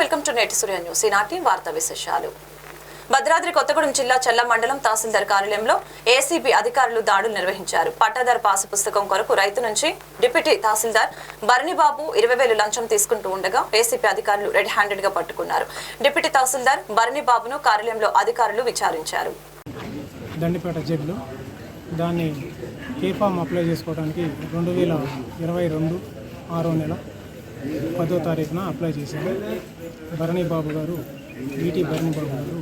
Welcome to నేటి సూర్య news. ఈనాటి వార్తా విశేషాలు. భద్రాద్రి కొత్తగూడెం జిల్లా చెల్ల మండలం తహసీల్దార్ కార్యాలయంలో ఏసీబీ అధికారులు దాడులు నిర్వహించారు. పట్టాదారు పాసు పుస్తకం కొరకు రైతు నుంచి డిప్యూటీ తహసీల్దార్ భరణిబాబు ఇరవై వేలు లంచం తీసుకుంటూ ఉండగా ఏసీబీ అధికారులు రెడ్ హ్యాండెడ్గా పట్టుకున్నారు. డిప్యూటీ తహసీల్దార్ భరణిబాబును కార్యాలయంలో అధికారులు విచారించారు. దండిపేట జడ్లు దాన్ని కేఫామ్ అప్లై చేసుకోవడానికి రెండు వేల ఇరవై రెండు ఆరో నెల పదో తారీఖున అప్లై చేశారు. భరణి బాబు గారు ఈటీ భరణి బాబు గారు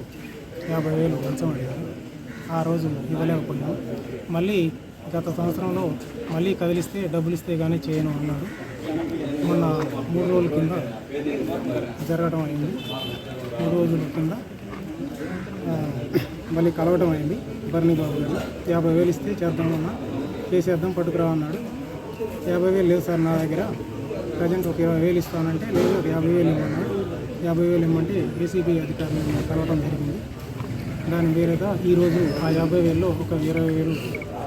యాభై వేలు లంచం అడిగారు. ఆ రోజు ఇవ్వలేకపోయినా మళ్ళీ గత సంవత్సరంలో మళ్ళీ కదిలిస్తే డబ్బులు ఇస్తే కానీ చేయను అన్నారు. మొన్న మూడు రోజుల కింద జరగడం అయింది. మూడు రోజుల కింద మళ్ళీ కలవడం అయింది భరణి బాబు గారు. యాభై వేలు ఇస్తే చేద్దామన్నా చేసేద్దాం పట్టుకురా అన్నాడు యాభై వేలు లేవు సార్ నా దగ్గర. ప్రజెంట్ ఒక ఇరవై వేలు ఇస్తానంటే లేదు ఒక యాభై వేలు ఇవ్వన్నాడు యాభై వేలు ఇవ్వమంటే ఏసీబీ అధికారులను కలవడం జరిగింది. దాని వేరేగా ఈరోజు ఆ యాభై వేల్లో ఒక ఇరవై వేలు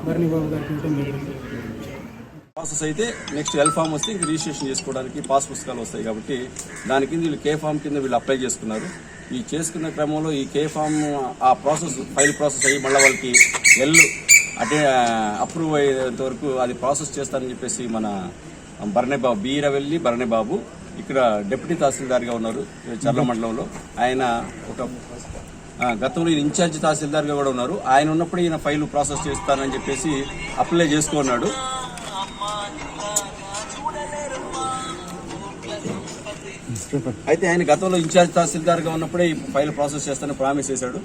భరణి బాబు గారికి ఇవ్వడం జరిగింది. ప్రాసెస్ అయితే నెక్స్ట్ ఎల్ ఫామ్ వస్తే ఇంక రిజిస్ట్రేషన్ చేసుకోవడానికి పాస్ పుస్తకాలు వస్తాయి కాబట్టి దాని కింద వీళ్ళు కే ఫామ్ కింద వీళ్ళు అప్లై చేసుకున్నారు. ఈ చేసుకున్న క్రమంలో ఈ కే ఫామ్ ఆ ప్రాసెస్ ఫైల్ ప్రాసెస్ అయ్యి మళ్ళీ వాళ్ళకి ఎల్ అటే అప్రూవ్ అయ్యేంత వరకు అది ప్రాసెస్ చేస్తారని చెప్పేసి మన భరణిబాబు బీరవెల్లి భరణిబాబు ఇక్కడ డిప్యూటీ తహసీల్దార్గా ఉన్నారు చర్ల మండలంలో. ఆయన ఒక గతంలో ఈయన ఇన్ఛార్జ్ తహసీల్దార్గా కూడా ఉన్నారు. ఆయన ఉన్నప్పుడు ఈయన ఫైల్ ప్రాసెస్ చేస్తానని చెప్పేసి అప్లై చేసుకున్నాడు. అయితే ఆయన గతంలో ఇన్ఛార్జ్ తహసీల్దార్గా ఉన్నప్పుడే ఈ ఫైల్ ప్రాసెస్ చేస్తానని ప్రామిస్ చేశాడు.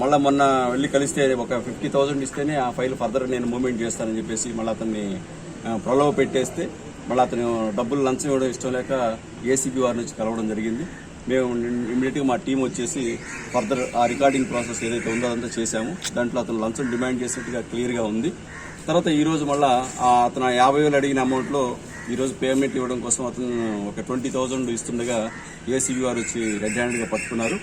మళ్ళా మొన్న వెళ్ళి కలిస్తే ఒక ఫిఫ్టీ థౌసండ్ ఇస్తేనే ఆ ఫైల్ ఫర్దర్ నేను మూవ్మెంట్ చేస్తానని చెప్పేసి మళ్ళీ అతన్ని ప్రలోభ పెట్టేస్తే మళ్ళీ అతను డబ్బులు లంచం ఇవ్వడం ఇష్టం లేక ఏసీబీ వారి నుంచి కలవడం జరిగింది. మేము ఇమీడియట్గా మా టీం వచ్చేసి ఫర్దర్ ఆ రికార్డింగ్ ప్రాసెస్ ఏదైతే ఉందో అదంతా చేశాము. దాంట్లో అతను లంచం డిమాండ్ చేసినట్టుగా క్లియర్గా ఉంది. తర్వాత ఈరోజు మళ్ళీ మళ్ళా అతను యాభై వేలు అడిగిన అమౌంట్లో ఈరోజు పేమెంట్ ఇవ్వడం కోసం అతను ఒక ట్వంటీ థౌజండ్ ఇస్తుండగా ఏసీబీ వారు వచ్చి రెడ్ హ్యాండ్గా పట్టుకున్నారు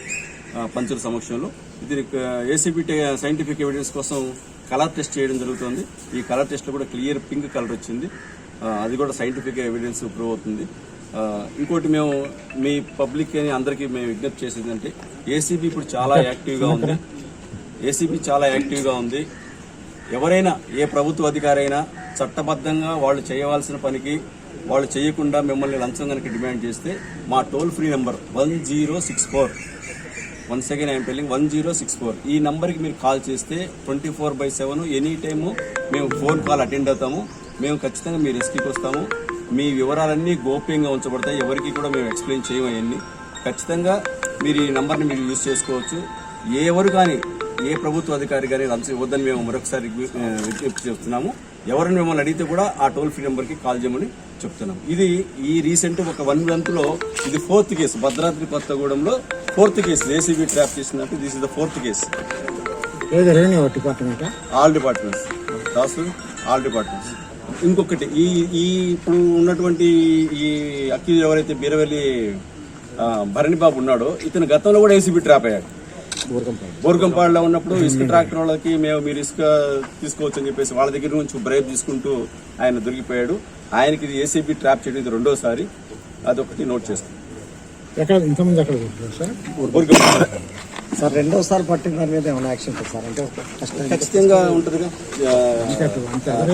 పంచుల సమక్షంలో. ఇది ఏసీబీ సైంటిఫిక్ ఎవిడెన్స్ కోసం కలర్ టెస్ట్ చేయడం జరుగుతుంది. ఈ కలర్ టెస్ట్లో కూడా క్లియర్ పింక్ కలర్ వచ్చింది. అది కూడా సైంటిఫిక్ ఎవిడెన్స్ ప్రూవ్ అవుతుంది. ఇంకోటి మేము మీ పబ్లిక్ అని అందరికీ మేము విజ్ఞప్తి చేసేది అంటే ఏసీబీ ఇప్పుడు చాలా యాక్టివ్గా ఉంది. ఏసీబీ చాలా యాక్టివ్గా ఉంది. ఎవరైనా ఏ ప్రభుత్వ అధికారి అయినా చట్టబద్ధంగా వాళ్ళు చేయవలసిన పనికి వాళ్ళు చేయకుండా మిమ్మల్ని లంచం కనుక డిమాండ్ చేస్తే మా toll free number one zero six four one second I'm telling one zero six four ఈ నెంబర్కి మీరు కాల్ చేస్తే twenty four by seven any time మేము ఫోన్ కాల్ అటెండ్ అవుతాము. మేము ఖచ్చితంగా మీ రెస్క్యూకి వస్తాము. మీ వివరాలన్నీ గోప్యంగా ఉంచబడతాయి. ఎవరికి కూడా మేము ఎక్స్ప్లెయిన్ చేయము అవన్నీ. ఖచ్చితంగా మీరు ఈ నెంబర్ని మీరు యూజ్ చేసుకోవచ్చు. ఎవరు కానీ ఏ ప్రభుత్వ అధికారి కానీ లంచం ఇవ్వద్దని మేము మరొకసారి విజ్ఞప్తి చేస్తున్నాము. ఎవరిని మిమ్మల్ని అడిగితే కూడా ఆ టోల్ ఫ్రీ నెంబర్కి కాల్ చేయమని చెప్తున్నాం ఇది ఈ రీసెంట్ ఒక వన్ మంత్లో ఇది ఫోర్త్ కేసు. భద్రాద్రి కొత్తగూడెంలో ఫోర్త్ కేసు. ఏసీబీ ట్రాప్ చేసినట్టు this is the fourth case. All departments. Dasu all departments. ఇంకొకటి ఈ ఈ ఇప్పుడు ఉన్నటువంటి ఈ అక్యూజ్ ఎవరైతే బీరవెల్లి ఆ, భరణి బాబు ఉన్నాడో ఇతను గతంలో కూడా ఏసీబీ ట్రాప్ అయ్యాడు. బోర్గంపాడులో ఉన్నప్పుడు ఇసుక ట్రాక్టర్ వాళ్ళకి మేము మీరు ఇసుక తీసుకోవచ్చు అని చెప్పేసి వాళ్ళ దగ్గర నుంచి బ్రేక్ తీసుకుంటూ ఆయన దొరికిపోయాడు. ఆయనకి ఇది ఏసీబీ ట్రాప్ చేయడం ఇది రెండోసారి. అదొకటి నోట్ చేస్తాం. సార్? బోర్గంపాడు. సార్ రెండోసారి పట్టిన దాని మీద ఏమైనా యాక్షన్ ఉంటుంది సార్? అంటే ఖచ్చితంగా ఉంటుందిగా.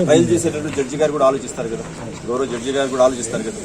ట్రయల్ చేసేటప్పుడు జడ్జి గారు కూడా ఆలోచిస్తారు కదా. గౌరవ జడ్జి గారు కూడా ఆలోచిస్తారు కదా.